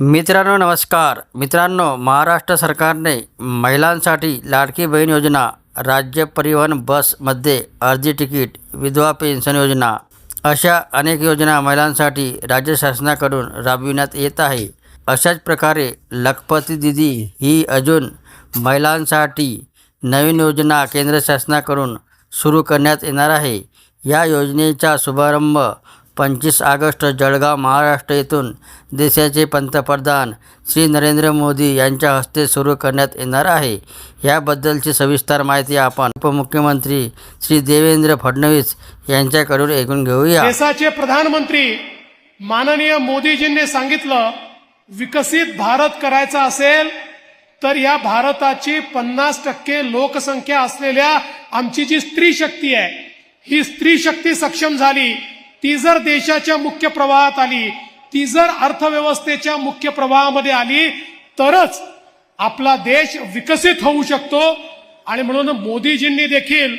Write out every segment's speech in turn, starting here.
मित्रांनो नमस्कार. मित्रांनो महाराष्ट्र सरकारने महिलांसाठी लाडकी बहीण योजना राज्य परिवहन बसमध्ये अर्धी तिकीट विधवा पेन्शन योजना अशा अनेक योजना महिलांसाठी राज्य शासनाकडून राबविण्यात येत आहे. अशाच प्रकारे लखपती दिदी ही अजून महिलांसाठी नवीन योजना केंद्र शासनाकडून सुरू करण्यात येणार आहे. या योजनेचा शुभारंभ पंचवीस ऑगस्ट जळगाव महाराष्ट्र येथून देशाचे पंतप्रधान श्री नरेंद्र मोदी यांच्या हस्ते सुरू करण्यात येणार आहे. याबद्दलची सविस्तर माहिती आपण उपमुख्यमंत्री श्री देवेंद्र फडणवीस यांच्याकडून ऐकून घेऊया. देशाचे प्रधानमंत्री माननीय मोदीजींनी सांगितलं विकसित भारत करायचा असेल तर या भारताची पन्नास टक्के लोकसंख्या असलेल्या आमची जी स्त्री शक्ती आहे ही स्त्री शक्ती सक्षम झाली. ती जर देशाच्या मुख्य प्रवाहात आली ती जर अर्थव्यवस्थेच्या मुख्य प्रवाहामध्ये आली तरच आपला देश विकसित होऊ शकतो. आणि म्हणून मोदीजींनी देखील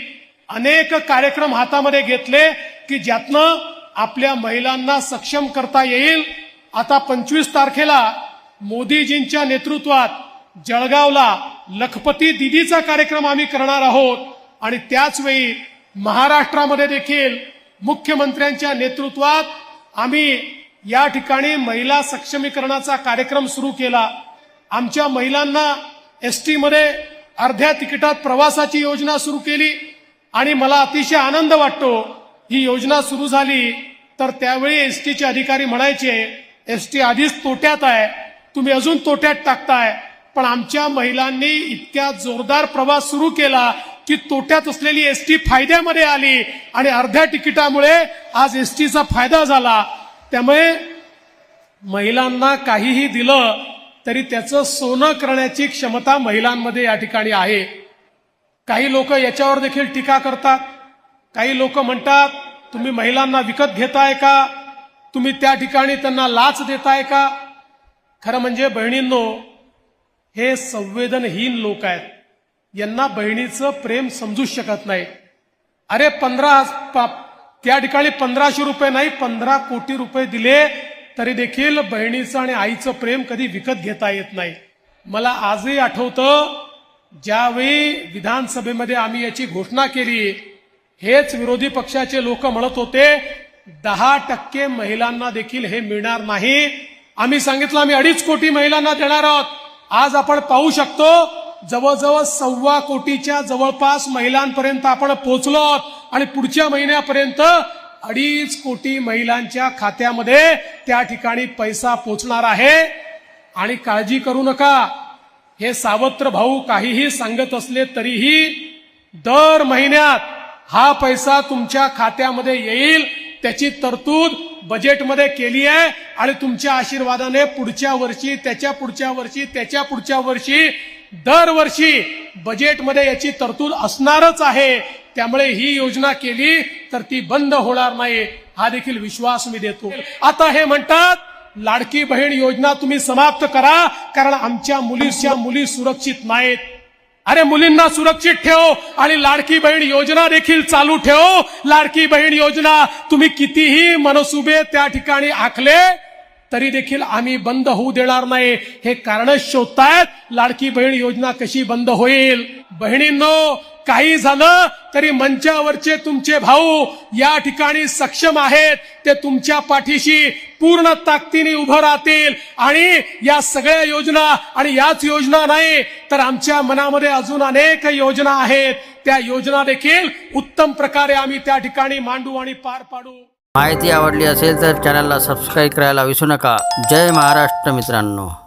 अनेक कार्यक्रम हातामध्ये घेतले की ज्यातनं आपल्या महिलांना सक्षम करता येईल. आता पंचवीस तारखेला मोदीजींच्या नेतृत्वात जळगावला लखपती दिदीचा कार्यक्रम आम्ही करणार आहोत. आणि त्याचवेळी महाराष्ट्रामध्ये देखील मुख्यमंत्र्यांच्या नेतृत्वात आम्ही या ठिकाणी महिला सक्षमीकरणाचा कार्यक्रम सुरू केला. आमच्या महिलांना एस टीमध्ये अर्ध्या तिकिटात प्रवासाची योजना सुरू केली आणि मला अतिशय आनंद वाटतो. ही योजना सुरू झाली तर त्यावेळी एस टीचे अधिकारी म्हणायचे एस टी आधीच तोट्यात आहे. तुम्ही अजून तोट्यात टाकताय. पण आमच्या महिलांनी इतक्या जोरदार प्रवास सुरू केला. की तोट्यात असलेली एस टी फायद्यामध्ये आली आणि अर्ध्या तिकिटामुळे आज एस टीचा फायदा झाला. त्यामुळे महिलांना काहीही दिलं तरी त्याचं सोनं करण्याची क्षमता महिलांमध्ये या ठिकाणी आहे. काही लोक याच्यावर देखील टीका करतात. काही लोक म्हणतात तुम्ही महिलांना विकत घेताय का? तुम्ही त्या ठिकाणी त्यांना लाच देताय का? खरं म्हणजे बहिणींनो हे संवेदनहीन लोक आहेत. यांना बहिणीचं प्रेम समजूच शकत नाही. अरे पंधरा त्या ठिकाणी पंधराशे रुपये नाही पंधरा कोटी रुपये दिले तरी देखील बहिणीचं आणि आईचं प्रेम कधी विकत घेता येत नाही. मला आजही आठवतं ज्यावेळी विधानसभेमध्ये आम्ही याची घोषणा केली हेच विरोधी पक्षाचे लोक म्हणत होते दहा टक्के महिलांना देखील हे मिळणार नाही. आम्ही सांगितलं आम्ही अडीच कोटी महिलांना देणार आहोत. आज आपण पाहू शकतो जवळजवळ सव्वा कोटीच्या जवळपास महिलांपर्यंत आपण पोहोचलो आहोत. आणि पुढच्या महिन्यापर्यंत अडीच कोटी महिलांच्या खात्यामध्ये त्या ठिकाणी पैसा पोचणार आहे. आणि काळजी करू नका. हे सावत्र भाऊ काहीही सांगत असले तरीही दर महिन्यात हा पैसा तुमच्या खात्यामध्ये येईल. त्याची तरतूद बजेटमध्ये केली आहे. आणि तुमच्या आशीर्वादाने पुढच्या वर्षी त्याच्या पुढच्या वर्षी त्याच्या पुढच्या वर्षी दरवर्षी बजेटमध्ये याची तरतूद असणारच आहे. त्यामुळे ही योजना केली तर ती बंद होणार नाही हा देखील विश्वास मी देतो. आता हे म्हणतात लाडकी बहीण योजना तुम्ही समाप्त करा कारण आमच्या मुलीच्या मुली सुरक्षित नाहीत. अरे मुलींना सुरक्षित ठेव आणि लाडकी बहीण योजना देखील चालू ठेव. लाडकी बहीण योजना तुम्ही कितीही मनसुबे त्या ठिकाणी आखले तरी देखील आम्ही बंद होऊ देणार नाही. हे कारण शोधतायत. लाडकी बहीण योजना कशी बंद होईल? बहिणींनो काही झालं तरी मंचावरचे तुमचे भाऊ या ठिकाणी सक्षम आहेत. ते तुमच्या पाठीशी पूर्ण ताकदीने उभं राहतील. आणि या सगळ्या योजना आणि याच योजना नाही तर आमच्या मनामध्ये अजून अनेक योजना आहेत. त्या योजना देखील उत्तम प्रकारे आम्ही त्या ठिकाणी मांडू आणि पार पाडू. माहिती आवडली असेल तर चॅनलला सबस्क्राईब करायला विसरू नका. जय महाराष्ट्र मित्रांनो.